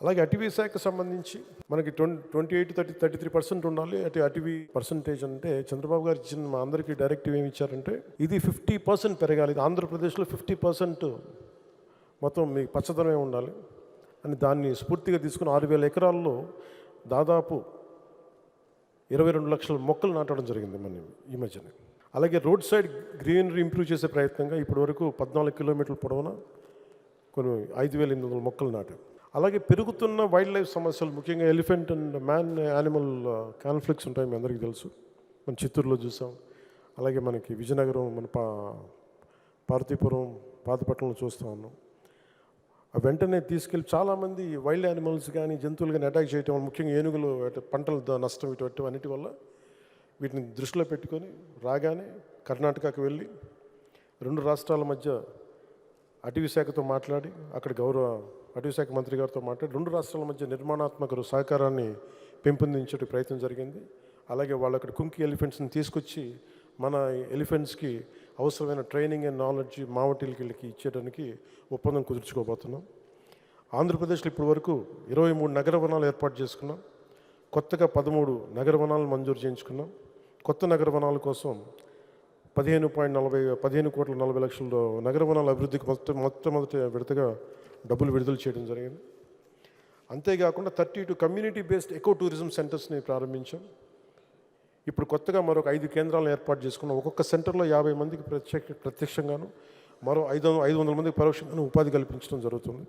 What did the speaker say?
అలాగే అటవీ శాఖకు సంబంధించి మనకి twenty twenty eight thirty thirty three percent ఉండాలి. అటు అటవీ పర్సంటేజ్ అంటే చంద్రబాబు గారు ఇచ్చిన మా అందరికీ డైరెక్టివ్ ఏమి ఇచ్చారంటే ఇది ఫిఫ్టీ పర్సెంట్ పెరగాలి. ఇది ఆంధ్రప్రదేశ్లో ఫిఫ్టీ పర్సెంట్ మొత్తం మీకు పచ్చదనమే ఉండాలి. అని దాన్ని స్ఫూర్తిగా తీసుకుని ఆరు వేల ఎకరాల్లో దాదాపు ఇరవై రెండు లక్షల మొక్కలు నాటడం జరిగింది మన ఈ మధ్యన. అలాగే రోడ్ సైడ్ గ్రీనరీ ఇంప్రూవ్ చేసే ప్రయత్నంగా ఇప్పటి వరకు పద్నాలుగు కిలోమీటర్ల పొడవున కొన్ని ఐదు వేల ఎనిమిది వందల మొక్కలు నాటాం. అలాగే పెరుగుతున్న వైల్డ్ లైఫ్ సమస్యలు ముఖ్యంగా elephant and man animal conflicts ఉంటాయి మీ అందరికీ తెలుసు. మన చిత్తూరులో చూసాం. అలాగే మనకి విజయనగరం మన పా పార్తీపురం పాతపట్నంలో చూస్తూ ఉన్నాం. ఆ వెంటనే తీసుకెళ్ళి చాలామంది వైల్డ్ యానిమల్స్ కానీ జంతువులు కానీ అటాక్ చేయటం వల్ల ముఖ్యంగా ఏనుగులు పంటల నష్టం ఇటువంటి అన్నిటి వల్ల వీటిని దృష్టిలో పెట్టుకొని రాగానే కర్ణాటకకు వెళ్ళి రెండు రాష్ట్రాల మధ్య అటవీ శాఖతో మాట్లాడి అక్కడ గౌరవ అటవీ శాఖ మంత్రి గారితో మాట్లాడి రెండు రాష్ట్రాల మధ్య నిర్మాణాత్మక సహకారాన్ని పెంపొందించే ప్రయత్నం జరిగింది. అలాగే వాళ్ళు అక్కడ కుంకి ఎలిఫెంట్స్ని తీసుకొచ్చి మన ఎలిఫెంట్స్కి అవసరమైన ట్రైనింగ్ అండ్ నాలెడ్జ్ మావటీలకి ఇచ్చేయడానికి ఒప్పందం కుదుర్చుకోబోతున్నాం. ఆంధ్రప్రదేశ్లో ఇప్పటి వరకు ఇరవై మూడు నగర వనాలు ఏర్పాటు చేసుకున్నాం. కొత్తగా పదమూడు నగర వనాలు మంజూరు చేయించుకున్నాం. కొత్త నగర వనాల కోసం పదిహేను పాయింట్ నలభై పదిహేను కోట్ల నలభై లక్షల నగర వనాల అభివృద్ధికి మొత్తం మొట్టమొదటి విడతగా డబ్బులు విడుదల చేయడం జరిగింది. అంతేకాకుండా thirty two community based eco tourism సెంటర్స్ని ప్రారంభించాం. ఇప్పుడు కొత్తగా మరొక ఐదు కేంద్రాలను ఏర్పాటు చేసుకున్నాం ఒక్కొక్క సెంటర్లో యాభై మందికి ప్రత్యక్ష ప్రత్యక్షంగాను మరో ఐదు ఐదు వందల మందికి పరోక్షంగాను ఉపాధి కల్పించడం జరుగుతుంది.